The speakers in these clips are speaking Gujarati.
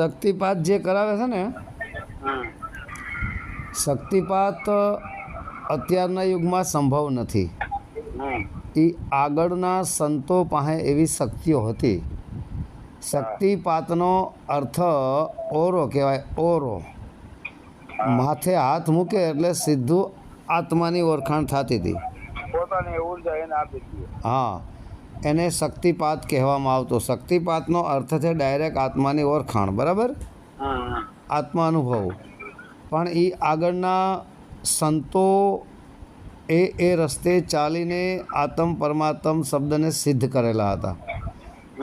શક્તિપાત જે કરાવે છે ને શક્તિપાત અત્યારના યુગમાં સંભવ નથી. એ આગળના સંતો પાસે એવી શક્તિઓ હતી. શક્તિપાતનો અર્થ ઓરો કહેવાય ઓરો. માથે હાથ મૂકે એટલે સીધું આત્માની ઓળખાણ થતી હતી. હા. એને શક્તિપાત કહેવામાં આવતો. શક્તિપાતનો અર્થ છે ડાયરેક્ટ આત્માની ઓળખાણ બરાબર? હમ આત્મા અનુભવ પણ એ આગળના સંતો એ એ રસ્તે ચાલીને આત્મ પરમાત્મ શબ્દને સિદ્ધ કરેલા હતા.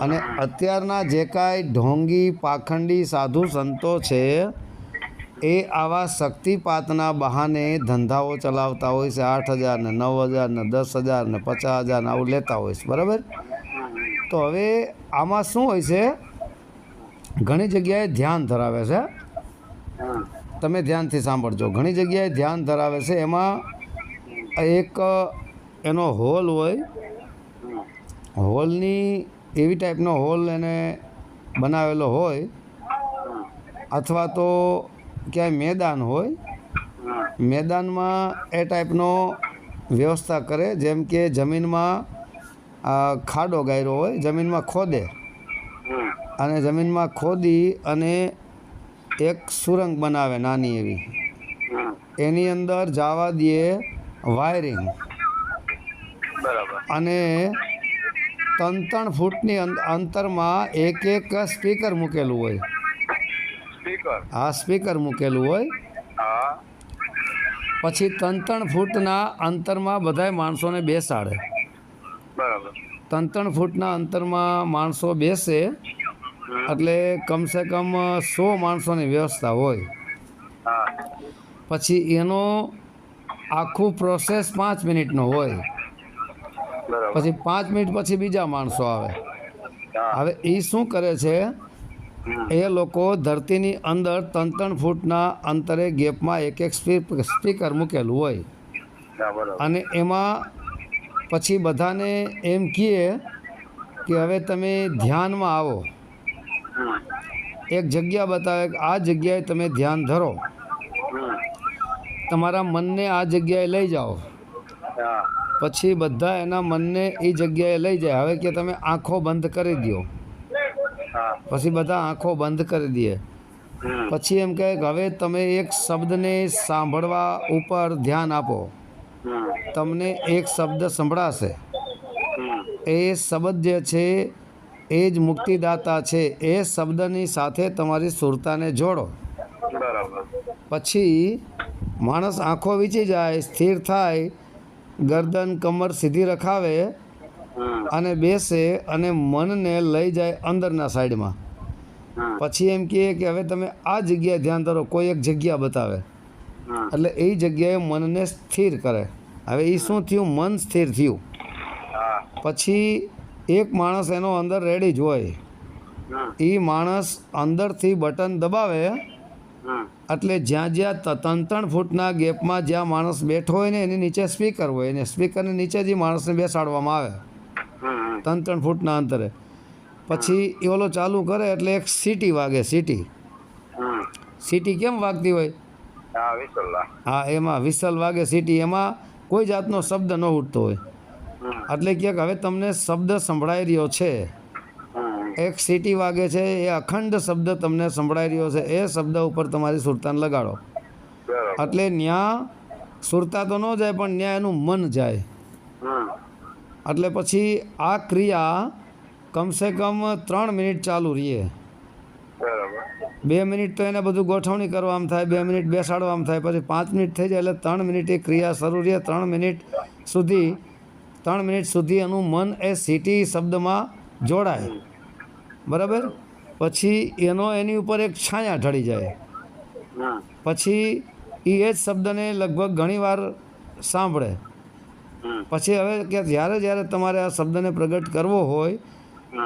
અને અત્યારના જે કાંઈ ઢોંગી પાખંડી સાધુ સંતો છે એ આવા શક્તિપાતના બહાને ધંધાઓ ચલાવતા હોય છે, આઠ હજાર ને નવ હજાર ને દસ હજાર ને પચાસ હજાર ને આવું લેતા હોય છે, બરાબર? તો હવે આમાં શું હોય છે? ઘણી જગ્યાએ ધ્યાન ધરાવે છે. તમે ધ્યાનથી સાંભળજો. ઘણી જગ્યાએ ધ્યાન ધરાવે છે, એમાં એક, એનો હોલ હોય. હોલની એવી ટાઈપનો હોલ એને બનાવેલો હોય, અથવા તો ક્યાંય મેદાન હોય મેદાનમાં એ ટાઈપનો વ્યવસ્થા કરે જેમ કે જમીનમાં ખાડો ગાયરો હોય જમીનમાં ખોદે. અને જમીનમાં ખોદી અને એક સુરંગ બનાવે નાની એવી. એની અંદર જવા દે વાયરિંગ. અને ત્રણ ત્રણ ફૂટની અંત- અંતરમાં એક એક સ્પીકર મૂકેલું હોય. સ્પીકર. આ સ્પીકર મૂકેલું હોય. હા. પછી ત્રણ ત્રણ ફૂટના અંતરમાં બધાય માણસોને બેસાડે. બરાબર. ત્રણ ત્રણ ફૂટના અંતરમાં માણસો બેસે એટલે કમસે કમ સો માણસોની વ્યવસ્થા હોય. પછી એનો આખું પ્રોસેસ પાંચ મિનિટનો હોય. પછી પાંચ મિનિટ પછી બીજા માણસો આવે. હવે એ શું કરે છે? એ લોકો ધરતીની અંદર ત્રણ ત્રણ ફૂટના અંતરે ગેપમાં એક એક સ્પી- સ્પીકર મૂકેલું હોય. અને એમાં પછી બધાને એમ કહે કે હવે તમે ધ્યાનમાં આવો. એક જગ્યા બતાવે કે આ જગ્યાએ તમે ધ્યાન ધરો. તમારા મનને આ જગ્યાએ લઈ જાઓ. પછી બધા એના મનને એ જગ્યાએ લઈ જાય. હવે કે તમે આંખો બંધ કરી દો પછી બધા આંખો બંધ કરી દે. પછી એમ કહે કે હવે તમે એક શબ્દને સાંભળવા ઉપર ધ્યાન આપો. તમને એક શબ્દ સંભળાશે. એ શબ્દ જે છે એ જ મુક્તિદાતા છે. એ શબ્દની સાથે તમારી સુરતાને જોડો. પછી માણસ આંખો વીંચી જાય સ્થિર થાય ગરદન કમર સીધી રખાવે અને બેસે અને મનને લઈ જાય અંદરના સાઈડમાં. પછી એમ કહે કે હવે તમે આ જગ્યાએ ધ્યાન ધરો કોઈ એક જગ્યા બતાવે. એટલે એ જગ્યાએ મનને સ્થિર કરે. હવે એ શું થયું? મન સ્થિર થયું. પછી એક માણસ એનો અંદર રેડી જ હોય. એ માણસ અંદરથી બટન દબાવે એટલે જ્યાં જ્યાં ત્રણ ત્રણ ફૂટના ગેપમાં જ્યાં માણસ બેઠો હોય ને એની નીચે સ્પીકર હોય. ને સ્પીકરની નીચે જ માણસને બેસાડવામાં આવે. ત્રણ ત્રણ ફૂટના અંતરે. પછી એ ઓલો ચાલુ કરે એટલે એક સીટી વાગે સીટી. સીટી કેમ વાગતી હોય? હા એમાં વિસલ વાગે સીટી એમાં કોઈ જાતનો શબ્દ ન ઉઠતો હોય. એટલે ક્યાંક હવે તમને શબ્દ સંભળાઈ રહ્યો છે. એક સીટી વાગે છે એ અખંડ શબ્દ તમને સંભળાઈ રહ્યો છે એ શબ્દ ઉપર તમારી સુરતાન લગાડો. એટલે ન્યા સુરતા તો ન જાય પણ ન્યા એનું મન જાય. એટલે પછી આ ક્રિયા કમસે કમ ત્રણ મિનિટ ચાલુ રહીએ. બે મિનિટ તો એને બધું ગોઠવણી કરવામાં થાય બે મિનિટ બેસાડવામાં થાય પછી પાંચ મિનિટ થઈ જાય એટલે ત્રણ મિનિટ એ ક્રિયા શરૂ રહે ત્રણ મિનિટ સુધી ત્રણ મિનિટ સુધી એનું મન એ સિટી શબ્દમાં જોડાય. બરાબર? પછી એનો એની ઉપર એક છાયા ઢળી જાય. પછી એ જ શબ્દને લગભગ ઘણીવાર સાંભળે. પછી હવે કે જ્યારે જ્યારે તમારે આ શબ્દને પ્રગટ કરવો હોય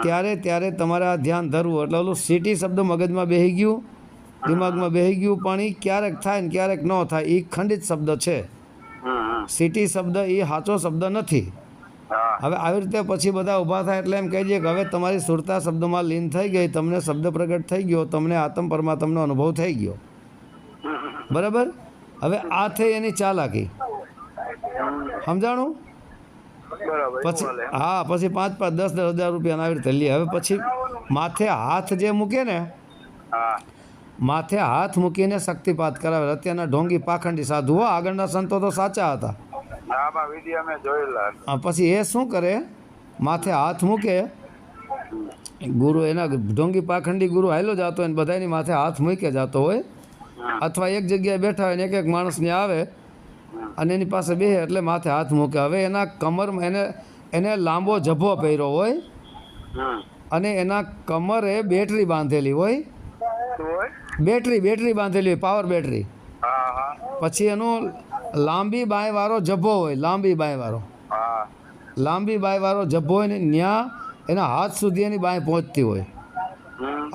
ત્યારે ત્યારે તમારે આ ધ્યાન ધરવું. એટલે ઓલું સિટી શબ્દ મગજમાં બેહી ગયું દિમાગમાં બેહી ગયું પણ એ ક્યારેક થાય ને ક્યારેક ન થાય એ ખંડિત શબ્દ છે. સિટી શબ્દ એ સાચો શબ્દ નથી. હવે આવી રીતે પછી બધા ઊભા થાય એટલે એમ કહી દઈએ કે હવે તમારી સુરતા શબ્દમાં લીન થઈ ગઈ તમને શબ્દ પ્રગટ થઈ ગયો તમને આત્મ પરમાત્મનો અનુભવ થઈ ગયો. બરાબર? હવે આ થઈ એની ચાલાકી. સમજાણું? પછી હા પછી પાંચ પાંચ દસ દસ હજાર રૂપિયા આવી રીતે લઈએ હવે પછી માથે હાથ જે મૂકે ને માથે હાથ મૂકીને શક્તિપાત કરાવે. અત્યારના ઢોંગી પાખંડી સાધુઓ આગળના સંતો તો સાચા હતા. પછી એ શું કરે? માથે હાથ મૂકે. ગુરુ એના ઢોંગી પાખંડી ગુરુ હાલો જતો હોય ને બધાની માથે હાથ મૂકે જતો હોય. અથવા એક જગ્યાએ બેઠા હોય ને એક એક માણસને આવે. અને એની પાસે બે એટલે માથે હાથ મૂકે. હવે એના કમરમાં એને એને લાંબો જભો પહેર્યો હોય અને એના કમરે બેટરી બાંધેલી હોય. બેટરી બેટરી બાંધેલી હોય પાવર બેટરી પછી એનો લાંબી બાંયવાળો જભ્ભો હોય લાંબી બાંયવાળો. લાંબી બાંયવાળો જભ્ભો હોય ને ત્યાં એના હાથ સુધી એની બાંય પહોંચતી હોય.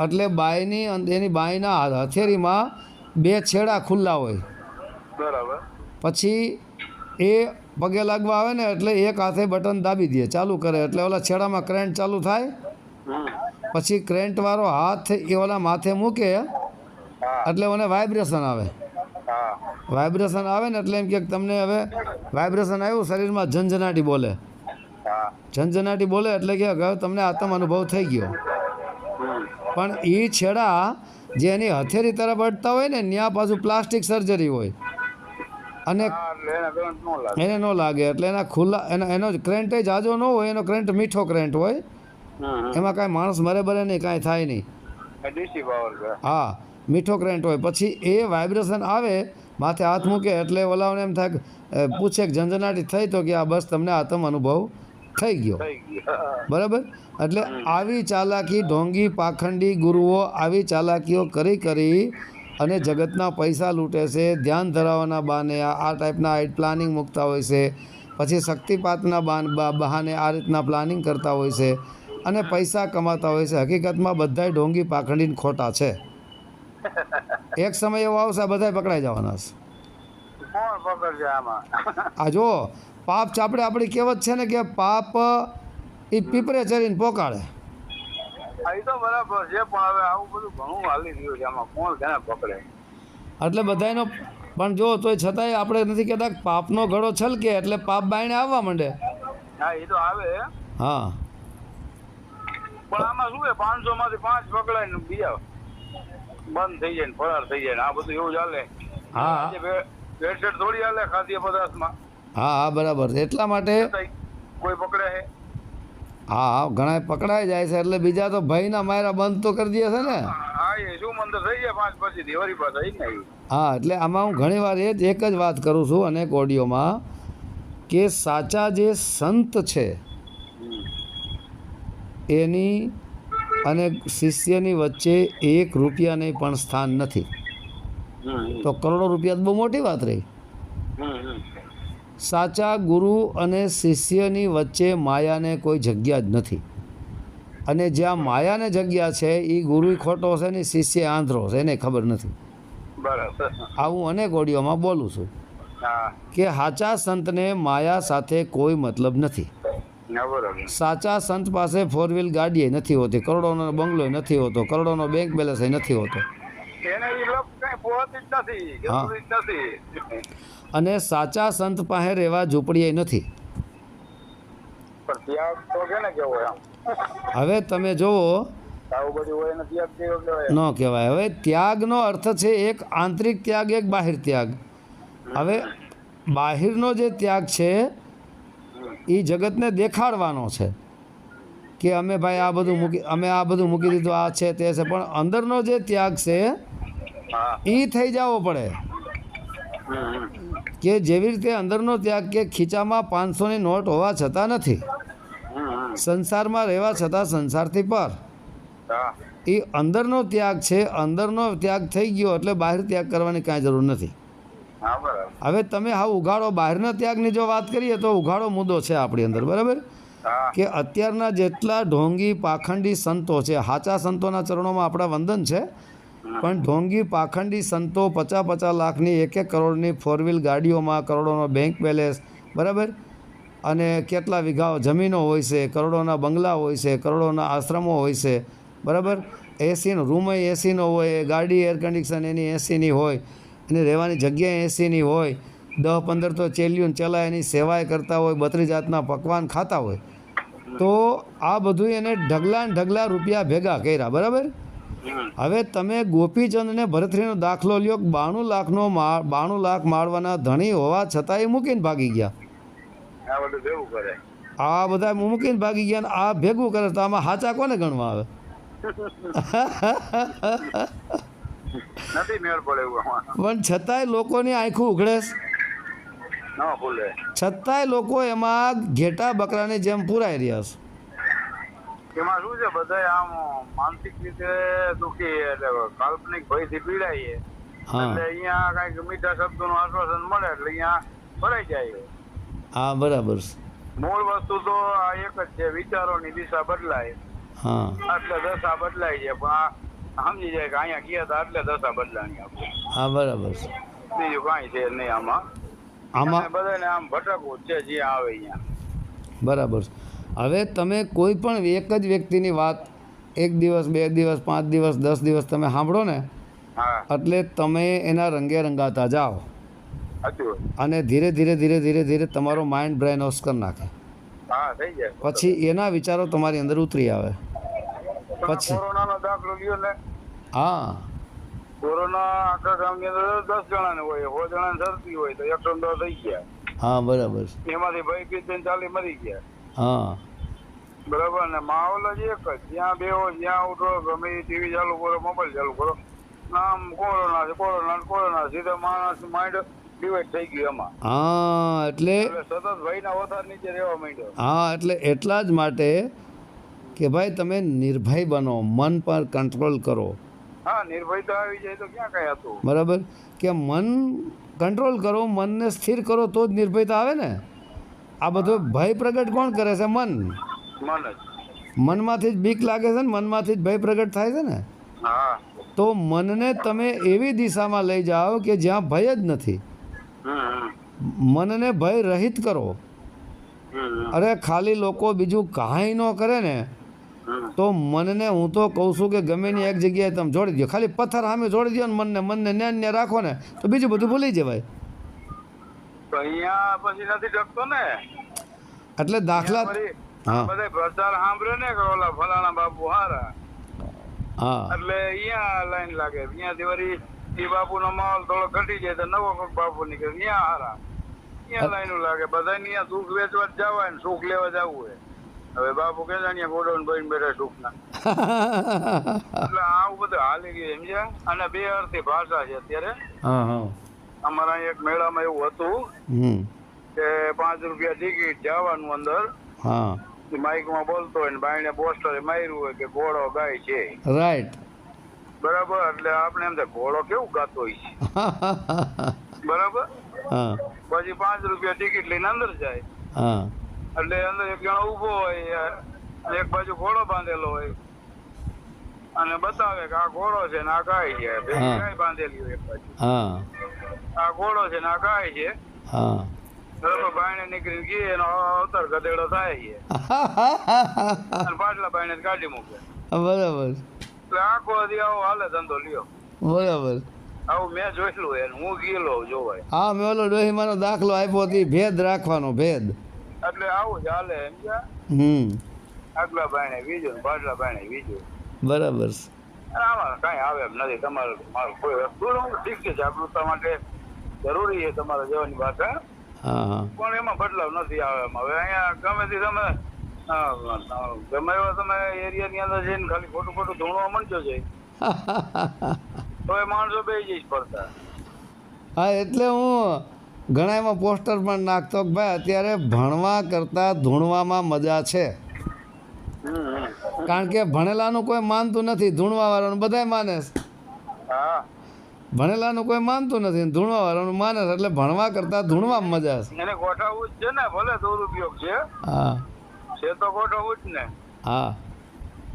એટલે બાયની એની બાંયના હથેળીમાં બે છેડા ખુલ્લા હોય. બરાબર. પછી એ પગે લાગવા આવે ને એટલે એક હાથે બટન દાબી દે, ચાલુ કરે. એટલે ઓલા છેડામાં ક્રેન્ટ ચાલુ થાય. પછી કરંટવાળો હાથ એ ઓલા માથે મૂકે, એટલે મને વાઇબ્રેશન આવે. વાઇબ્રેશન આવે ને એટલે એમ કે તમને હવે વાઇબ્રેશન આવ્યું, શરીરમાં ઝંઝનાટી બોલે. ઝંઝનાટી બોલે એટલે કે હવે તમને આત્મ અનુભવ થઈ ગયો. પણ એ છેડા જે એની હથેરી તરફ અડતા હોય ને ત્યાં પાછું પ્લાસ્ટિક સર્જરી હોય. અને એને ન લાગે. એટલે એના ખુલ્લા એના એનો કરંટ જાજો ન હોય એનો ક્રેન્ટ મીઠો ક્રેન્ટ હોય એમાં કાંઈ માણસ મરે બરે નહીં કાંઈ થાય નહીં. હા મીઠો ક્રેન્ટ હોય. પછી એ વાઇબ્રેશન આવે માથે હાથ મૂકે એટલે ઓલાઓને એમ થાય કે, પૂછે કે ઝંઝનાટી થઈ તો કે આ બસ તમને આત્મ અનુભવ થઈ ગયો. બરાબર? એટલે આવી ચાલાકી ઢોંગી પાખંડી ગુરુઓ આવી ચાલાકીઓ કરી કરી અને જગતના પૈસા લૂંટે છે ધ્યાન ધરાવવાના બહાને આ ટાઈપના પ્લાનિંગ મૂકતા હોય છે. પછી શક્તિપાતના બહાને આ રીતના પ્લાનિંગ કરતા હોય છે અને પૈસા કમાતા હોય છે. હકીકતમાં બધાય ઢોંગી પાખંડીને ખોટા છે. એક સમય એવો આવશે આ બધાય પકડાઈ જવાના છે. આ જો પાપ ચાપડે આપણી કહેવત છે ને કે પાપ એ પીપરે ચરીને પોકાળે. એ તો બરાબર છે પણ હવે આવું બધું ઘણું હાલી રહ્યું છે આમાં કોણ તેને પકડે? એટલે બધાયનો પણ જો તો છતાંય આપણે નથી કહેતા પાપનો ઘડો છલકે એટલે પાપ બાયણે આવવા માંડે. હા એ તો આવે. હા. પણ આમાં શું છે પાંચસો માંથી પાંચ પકડાય ને બીજા બંધ થઈ જાય ને ફરાર થઈ જાય ને આ બધું એવું ચાલે હા. ભેળસેળ થોડી હાલે ખાદ્ય પદાર્થમાં. હા હા બરાબર. એટલા માટે કોઈ પકડે છે હા ઘણા પકડાઈ જાય છે એટલે બીજા તો ભાઈના માયરા બંધ તો કરી દે છે ને. હા એટલે આમાં હું ઘણીવાર એ જ એક જ વાત કરું છું અનેક ઓડિયોમાં કે સાચા જે સંત છે એની અને શિષ્યની વચ્ચે એક રૂપિયાની પણ સ્થાન નથી. તો કરોડો રૂપિયા તો બહુ મોટી વાત રહી. સાચા ગુરુ અને શિષ્યની વચ્ચે માયાને કોઈ જગ્યા જ નથી. અને જ્યાં માયાને જગ્યા છે એ ગુરુ ખોટો છે ને શિષ્ય આંધ્રો છે એને ખબર નથી. બરાબર. આ હું અનેક ઓડિયોમાં બોલું છું. કે સાચા સંતને માયા સાથે કોઈ મતલબ નથી. સાચા સંત પાસે ફોર વ્હીલ ગાડીએ નથી હોતી કરોડોનો બંગલો નથી હોતો કરોડોનો બેંક બેલેન્સ નથી હોતો. અને સાચા સંત પાસે રહેવા ઝૂંપડીએ નથી. હવે તમે હોય ને કહેવાય? હવે ત્યાગનો અર્થ છે એક આંતરિક ત્યાગ એક બાહિર ત્યાગ. હવે બાહિરનો જે ત્યાગ છે એ જગતને દેખાડવાનો છે કે અમે ભાઈ આ બધું મૂકી અમે આ બધું મૂકી દીધું આ છે તે છે. પણ અંદરનો જે ત્યાગ છે એ થઈ જવો પડે. કે જેવી રીતે અંદરનો ત્યાગ કે ખીચામાં પાંચસોની નોટ હોવા છતાં નથી. સંસારમાં રહેવા છતાં સંસારથી પર. એ અંદરનો ત્યાગ છે અંદરનો ત્યાગ થઈ ગયો એટલે બહાર ત્યાગ કરવાની કાંઈ જરૂર નથી. હવે તમે હા ઉઘાડો બહારના ત્યાગની જો વાત કરીએ તો ઉઘાડો મુદ્દો છે આપણી અંદર બરાબર? કે અત્યારના જેટલા ઢોંગી પાખંડી સંતો છે સાચા સંતોના ચરણોમાં આપણા વંદન છે પણ ઢોંગી પાખંડી સંતો પચાસ પચાસ લાખની એક એક કરોડની ફોર વ્હીલ ગાડીઓમાં કરોડોનો બેંક બેલેન્સ બરાબર? અને કેટલા વીઘાઓ જમીનો હોય છે, કરોડોના બંગલા હોય છે, કરોડોના આશ્રમો હોય છે, બરાબર? એસીનો રૂમ એસીનો હોય, ગાડી એર કન્ડિશન એની એસીની હોય, અને રહેવાની જગ્યા એસીની હોય દસ પંદર તો ચેલિયું ચલાય એની સેવાય કરતા હોય, બત્રીસ જાતના પકવાન ખાતા હોય. તો આ બધું એને ઢગલા ઢગલા રૂપિયા ભેગા કર્યા, બરાબર. હવે તમે ગોપીચંદને ભરતરીનો દાખલો લ્યો બાણું લાખનો બાણું લાખ માળવાના ધણી હોવા છતાંય મૂકીને ભાગી ગયા. આ બધું મૂકીને ભાગી ગયા આ ભેગું કરે તો આમાં હાચા કોને ગણવા આવે? પણ છતાંય લોકોની આંખું ઉઘડે છતાંય લોકો એમાં ઘેટા બકરાની જેમ પુરાઈ રહ્યા છે. એમાં શું છે બધા આમ માનસિક રીતે દુખી એટલે કાલ્પનિક ભયથી પીડાઈએ એટલે અહીંયા કંઈક મીઠા શબ્દોનું આશ્વાસન મળે એટલે અહીંયા ભરાઈ જાય હા બરાબર. મૂળ વસ્તુ તો આ એક જ છે વિચારોની દિશા બદલાય. હા. એટલે દશા બદલાય છે પણ આ સમજી જાય કે અહીંયા ગયા હતા એટલે દશા બદલાણી આપણે. હા બરાબર. બીજું કાંઈ છે નહીં આમાં. આમાં બધાને આમ ભટકવું જ છે જ્યાં આવે અહીંયા બરાબર. છે હવે તમે કોઈ પણ એક જ વ્યક્તિની વાત એક દિવસ બે દિવસ પાંચ દિવસ દસ દિવસ તમે સાંભળો ને એટલે તમે એના રંગે રંગાતા જાઓ. અને ધીરે ધીરે ધીરે ધીરે ધીરે તમારો માઇન્ડ બ્રેન ઓફ કરી નાખે. પછી એના વિચારો તમારી અંદર ઉતરી આવે. પછી? દાખલો ને. હા. કોરોના આખા ગામની અંદર દસ જણાને હોય સો જણાને શરતી હોય તો એકસો દસ થઈ ગયા. હા બરાબર. એમાંથી ભાઈ પીસ ચાલી મરી ગયા. હા. બરાબર ને માહોલ જ એક જ. જ્યાં બેહો જ્યાં ઉઠો ગમે ટીવી ચાલુ કરો મોબાઈલ ચાલુ કરો. આમ કોરોના છે કોરોના કોરોના સીધો માણસ માઇન્ડ ડિવાઈડ થઈ ગયું એમાં. હા એટલે એટલે સતત ભાઈના ઓથાર નીચે રહેવા માંડ્યો. હા એટલે એટલા જ માટે કે ભાઈ તમે નિર્ભય બનો મન પર કંટ્રોલ કરો. હા નિર્ભયતા આવી જાય તો ક્યાં કઈ હતું? બરાબર? કે મન કંટ્રોલ કરો મનને સ્થિર કરો તો જ નિર્ભયતા આવે ને? આ બધો ભય પ્રગટ કોણ કરે છે? મન. મન મનમાંથી જ બીક લાગે છે ને? મનમાંથી જ ભય પ્રગટ થાય છે ને? તો મનને તમે એવી દિશામાં લઈ જાઓ કે જ્યાં ભય જ નથી. મનને ભય રહિત કરો. અરે ખાલી લોકો બીજું કાંઈ ન કરે ને તો મનને હું તો કહું છું કે ગમે ની એક જગ્યાએ તમે જોડી દો ખાલી પથ્થર સામે જોડી દો ને મનને. મનને ન્યાન રાખો ને તો બીજું બધું ભૂલી જવાય. તો અહીંયા પછી નથી ડકતો ને. એટલે દાખલા હા. બધા પ્રચાર સાંભળે ને કે ઓલા ફલાણા બાપુ હારા. હા. એટલે અહીંયા લાઈન લાગે. અહીંયાથી વળી એ બાપુનો માહોલ થોડો ઘટી જાય તો નવો કોઈક બાપુ નીકળે. અહીંયા હારા. અહીંયા લાઈનો લાગે. બધા અહીંયા સુખ વેચવા જ જવાય ને સુખ લેવા જવું હોય. હવે બાપુ કે અહીંયા ગોડાઉન ભાઈ બેઠા સુખના. એટલે આવું બધું હાલી ગયું સમજ્યા? અને બે અર્થી ભાષા છે અત્યારે. હા હા. અમારા એક મેળામાં એવું હતું કે પાંચ રૂપિયા ટિકિટ જવાનું અંદર. હા. માઇકમાં બોલતો હોય ને બાયણે પોસ્ટરે માર્યું હોય કે ઘોડો ગાય છે. રાઈટ બરાબર? એટલે આપણે એમ ઘોડો કેવું ગાતો હોય છે? બરાબર? પછી પાંચ રૂપિયા ટિકિટ લઈને અંદર જાય. એટલે અંદર એક જણો ઊભો હોય એક બાજુ ઘોડો બાંધેલો હોય. અને બતાવે કે આ ઘોડો છે ને આ ગાય છે. ગાય બાંધેલી હોય હા. આ ઘોડો છે ને આ ગાય છે. હા. બરાબર બાયણે નીકળીને ગઈ એનો અવતાર ગધેડો થાય છે. અને પાછલા બાયણે કાઢી મૂકે. બરાબર. એટલે આખો દી આવો હાલે ધંધો લ્યો. બરાબર. આવું મેં જોયેલું એને. હું ગયેલો જોવાય. હા મેં ઓલો ડોહીમાનો દાખલો આપ્યો હતી ભેદ રાખવાનો ભેદ. એટલે આવું જ હાલે સમજ્યા હમ. આગલા બાયણે બીજું ને પાછલા બાયણે બીજું બરાબર આમાં કાંઈ આવે એમ નથી. તમારે મારું કોઈ વસ્તુ ઠીક છે જાગૃતતા માટે જરૂરી છે તમારે જવાની ભાષા પણ એમાં બદલાવ નથી આવે એમ. હવે અહીંયા ગમે તે તમે ગમે એવા તમે એરિયાની અંદર જઈને ખાલી ખોટું ખોટું ધૂણવા માંડજો છે. તો એ માણસો બે જઈશ પડતા. હા એટલે હું ઘણા એમાં પોસ્ટર પણ નાખતો કે ભાઈ અત્યારે ભણવા કરતાં ધૂણવામાં મજા છે. કારણ કે ભણેલાનું કોઈ માનતું નથી ધૂણવાવાળાનું બધાય માને છે. ભણેલાનું કોઈ માનતું નથી ધૂણવા વાળાનું માને એટલે ભણવા કરતા ધૂણવામાં મજા છે. એને ગોઠવવું જ છે ને ભલે દુરુપયોગ છે. હા. છે તો ગોઠવવું જ ને. હા.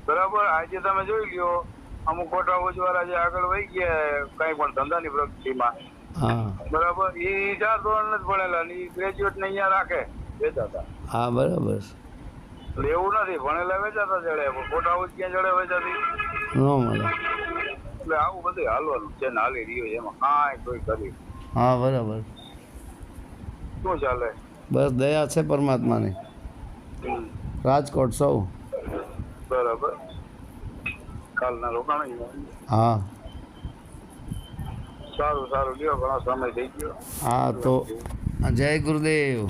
બરાબર આજે તમે જોઈ લ્યો અમુક ખોટા વાળા જે આગળ વહી ગયા કઈ પણ ધંધાની પ્રગતિમાં. હા. બરાબર એ ચાર ધોરણ નથી ભણેલા ને ગ્રેજ્યુએટ ને અહીંયા રાખે. વેચાતા હા બરાબર એટલે એવું નથી ભણેલા વેચાતા જડે ખોટા આવું ક્યાં જડે વેચાતી. ન મળે. એટલે આવું બધું હાલવાનું છે ને હાલી રહ્યું છે એમાં કાંઈ કોઈ કરી. હા બરાબર. શું ચાલે? બસ દયા છે પરમાત્માની. રાજકોટ સૌ. બરાબર. કાલના રોકાણ હા. સારું સારું લ્યો ઘણો સમય થઈ ગયો. હા તો જય ગુરુદેવ.